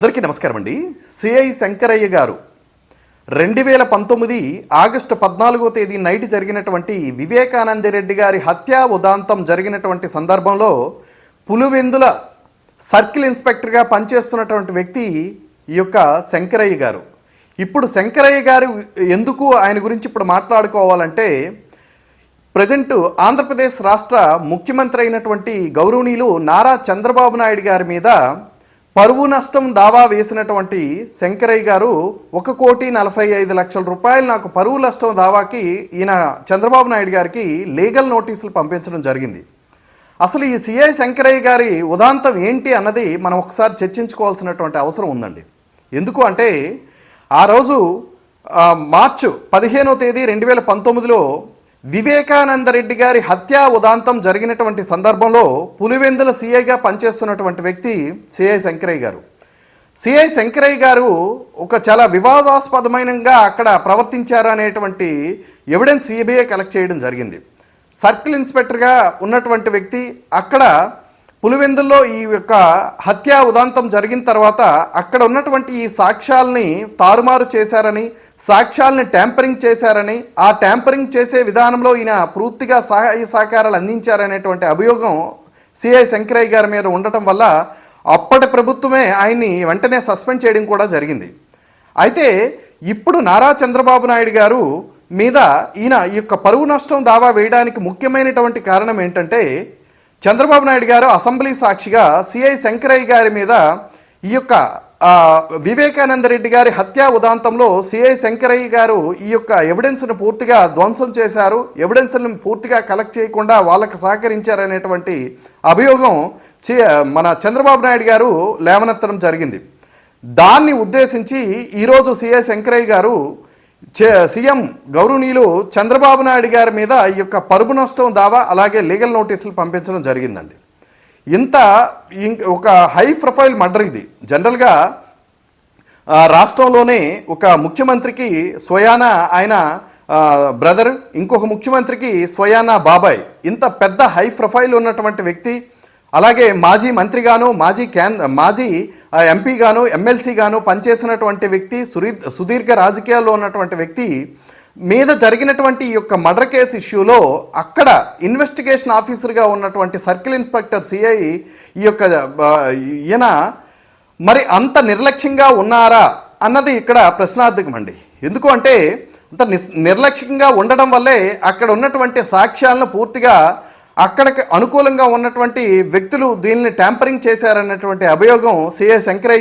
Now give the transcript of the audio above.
అందరికీ నమస్కారం అండి. సిఐ శంకరయ్య గారు. రెండు వేల పంతొమ్మిది ఆగస్టు పద్నాలుగో తేదీ నైట్ జరిగినటువంటి వివేకానంద రెడ్డి గారి హత్యా ఉదాంతం జరిగినటువంటి సందర్భంలో పులివెందుల సర్కిల్ ఇన్స్పెక్టర్గా పనిచేస్తున్నటువంటి వ్యక్తి ఈ యొక్క శంకరయ్య గారు. ఇప్పుడు శంకరయ్య గారు ఎందుకు ఆయన గురించి ఇప్పుడు మాట్లాడుకోవాలంటే ప్రజెంట్ ఆంధ్రప్రదేశ్ రాష్ట్ర ముఖ్యమంత్రి అయినటువంటి గౌరవనీయులు నారా చంద్రబాబు నాయుడు గారి మీద పరువు నష్టం దావా వేసినటువంటి శంకరయ్య గారు ఒక కోటి నలభై ఐదు లక్షల రూపాయలు నాకు పరువు నష్టం దావాకి ఈయన చంద్రబాబు నాయుడు గారికి లీగల్ నోటీసులు పంపించడం జరిగింది. అసలు ఈ సిఐ శంకరయ్య గారి ఉదాంతం ఏంటి అన్నది మనం ఒకసారి చర్చించుకోవాల్సినటువంటి అవసరం ఉందండి. ఎందుకు అంటే ఆ రోజు మార్చు పదిహేనో తేదీ రెండు వేల పంతొమ్మిదిలో వివేకానంద రెడ్డి గారి హత్యా ఉదాంతం జరిగినటువంటి సందర్భంలో పులివెందుల సీఐగా పనిచేస్తున్నటువంటి వ్యక్తి సిఐ శంకరయ్య గారు. సిఐ శంకరయ్య గారు ఒక చాలా వివాదాస్పదమైనగా అక్కడ ప్రవర్తించారు అనేటువంటి ఎవిడెన్స్ సిబిఐ కలెక్ట్ చేయడం జరిగింది. సర్కిల్ ఇన్స్పెక్టర్గా ఉన్నటువంటి వ్యక్తి అక్కడ పులివెందుల్లో ఈ యొక్క హత్యా ఉదాంతం జరిగిన తర్వాత అక్కడ ఉన్నటువంటి ఈ సాక్ష్యాల్ని తారుమారు చేశారని సాక్ష్యాల్ని ట్యాంపరింగ్ చేశారని ఆ ట్యాంపరింగ్ చేసే విధానంలో ఈయన పూర్తిగా సహాయ సహకారాలు అందించారనేటువంటి అభియోగం సిఐ శంకరయ్య గారి మీద ఉండటం వల్ల అప్పటి ప్రభుత్వమే ఆయన్ని వెంటనే సస్పెండ్ చేయడం కూడా జరిగింది. అయితే ఇప్పుడు నారా చంద్రబాబు నాయుడు గారు మీద ఈయన ఈ యొక్క పరువు నష్టం దావా వేయడానికి ముఖ్యమైనటువంటి కారణం ఏంటంటే చంద్రబాబు నాయుడు గారు అసెంబ్లీ సాక్షిగా సిఐ శంకరయ్య గారి మీద ఈ యొక్క వివేకానంద రెడ్డి గారి హత్యా ఉదాంతంలో సిఐ శంకరయ్య గారు ఈ యొక్క ఎవిడెన్స్ను పూర్తిగా ధ్వంసం చేశారు. ఎవిడెన్స్ని పూర్తిగా కలెక్ట్ చేయకుండా వాళ్ళకు సహకరించారనేటువంటి అభియోగం మన చంద్రబాబు నాయుడు గారు లేవనెత్తడం జరిగింది. దాన్ని ఉద్దేశించి ఈరోజు సిఐ శంకరయ్య గారు సీఎం గౌరవనీయులు చంద్రబాబు నాయుడు గారి మీద ఈ యొక్క పరుపు నష్టం దావా అలాగే లీగల్ నోటీసులు పంపించడం జరిగిందండి. ఇంత ఇంక ఒక హై ప్రొఫైల్ మర్డర్ ఇది. జనరల్గా రాష్ట్రంలోనే ఒక ముఖ్యమంత్రికి స్వయాన ఆయన బ్రదర్ ఇంకొక ముఖ్యమంత్రికి స్వయాన బాబాయ్. ఇంత పెద్ద హై ప్రొఫైల్ ఉన్నటువంటి వ్యక్తి అలాగే మాజీ మంత్రిగాను మాజీ కేంద్ర మాజీ ఎంపీగాను ఎమ్మెల్సీగాను పనిచేసినటువంటి వ్యక్తి సురీ సుదీర్ఘ రాజకీయాల్లో ఉన్నటువంటి వ్యక్తి మీద జరిగినటువంటి ఈ యొక్క మర్డర్ కేసు ఇష్యూలో అక్కడ ఇన్వెస్టిగేషన్ ఆఫీసర్గా ఉన్నటువంటి సర్కిల్ ఇన్స్పెక్టర్ సిఐ ఈ యొక్క ఈయన మరి అంత నిర్లక్ష్యంగా ఉన్నారా అన్నది ఇక్కడ ప్రశ్నార్థకం అండి. ఎందుకు అంటే అంత నిస్- నిర్లక్ష్యంగా ఉండడం వల్లే అక్కడ ఉన్నటువంటి సాక్ష్యాలను పూర్తిగా అక్కడికి అనుకూలంగా ఉన్నటువంటి వ్యక్తులు దీనిని ట్యాంపరింగ్ చేశారన్నటువంటి అభియోగం సిఏ శంకరయ్య